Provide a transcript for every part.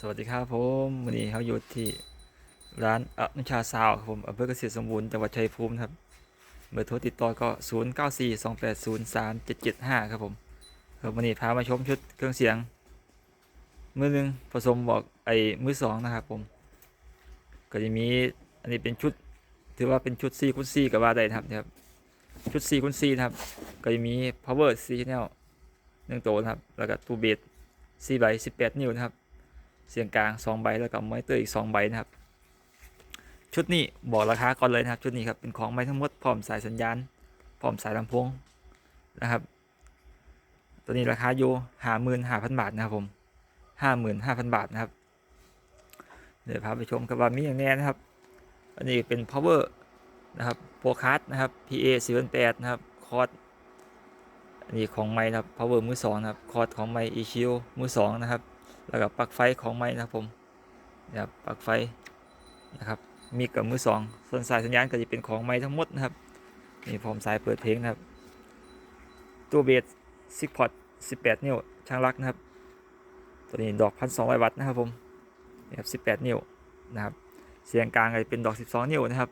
สวัสดีครับผมวันนี้เขาอยู่ที่ร้านอนุชาซาวครับผมอำเภอเกษตรสมบูรณ์จังหวัดชัยภูมิครับเบอร์โทรติดต่อก็ 0 9 4 2 8 0 3 7 7 5 ครับผมครับวันนี้พามาชมชุดเครื่องเสียง มือหนึ่งผสมบอกไอ้มือสองนะครับผม ก็จะมีอันนี้เป็นชุด ถือว่าเป็นชุด4คูณ4กับว่าได้ครับนะครับ ชุด4คูณ4นะครับ ก็จะมี power C channel หนึ่งตัวนะครับ แล้วก็ตูเบส4ใบ18 นิ้วนะครับ เสียงกลาง2ใบแล้วก็มอนิเตอร์อีก 2 ใบนะครับ ชุดนี้บอกราคาก่อนเลยนะครับ ชุดนี้ครับเป็นของใหม่ทั้งหมดพร้อมสายสัญญาณพร้อมสายลำโพงนะครับ ตัวนี้ราคาอยู่ห้าหมื่นห้าพันบาทนะครับผมห้าหมื่นห้าพันบาทนะครับ เดี๋ยวพาไปชมกับว่ามีอย่างแน่นะครับ อันนี้เป็น power นะครับโปรคัสนะครับ PA 4 8นะครับคอร์ดอันนี้ของไม้นะครับ power มือสองนะครับคอร์ดของไม้ EQ มือสองนะครับ แล้วก็ปลั๊กไฟของไม้นะครับผมนะครับปลั๊กไฟนะครับมีกับมือสองส่วนสายสัญญาณก็จะเป็นของไม้ทั้งหมดนะครับนี่พร้อมสายเปิดเพลงนะครับตัวเบสซิกพอร์ต18นิ้วช่างรักนะครับ ตัวนี้ดอก1,200วัตต์นะครับผมนี่ครับ18นิ้วนะครับเสียงกลางก็จะเป็นดอก12นิ้วนะครับ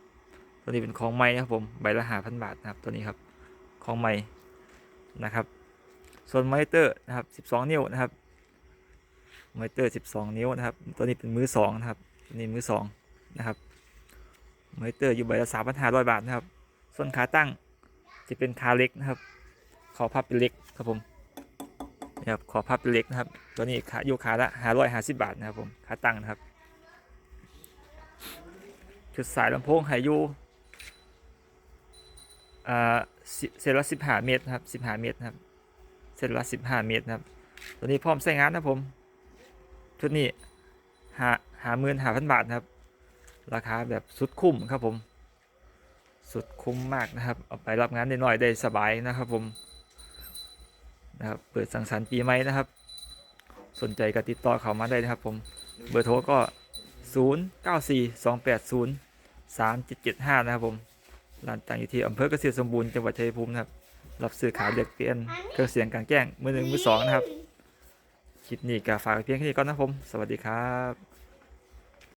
ตัวนี้เป็นของไม้นะครับผมใบละ5,000บาทนะครับตัวนี้ครับของไม้นะครับ ส่วนมอนิเตอร์นะครับ 12 นิ้วนะครับ มอนิเตอร์ 12 นิ้วนะครับ ตัวนี้เป็นมือ2นะครับตัวนี้มือ2นะครับมอนิเตอร์อยู่ใบละ3,500 บาทนะครับ ส่วนขาตั้งจะเป็นขาเล็กนะครับ ขอพับเป็นเล็กครับผมนี่ครับขอพับเป็นเล็กนะครับ ตัวนี้ขาอยู่ขาละ550 บาทนะครับผมขาตั้งนะครับชุดสายลำโพงไฮยูอ่าสิเซนละ15เมตรนะครับ15เมตรครับเซนละ15เมตรนะครับ ตัวนี้พร้อมใช้งานนะครับผม ชุดนี้หาหาหมื่นหาพันบาทครับ ราคาแบบสุดคุ้มครับผม สุดคุ้มมากนะครับ เอาไปรับงานได้หน่อยได้สบายนะครับผมนะครับเปิดสังสรรค์ปีใหม่นะครับ สนใจก็ติดต่อเขามาได้นะครับผม เบอร์โทรก็ 0 9 4 2 8 0 3 7 7 5 นะครับผมร้านตั้งอยู่ที่อำเภอเกษตรสมบูรณ์จังหวัดชัยภูมินะครับ รับซื้อขายเด็กเปลี่ยนเครื่องเสียงกลางแจ้งมือหนึ่งมือสองนะครับ คลิปนี้ก็ฝากไว้เพียงแค่นี้ก่อนนะครับผม สวัสดีครับ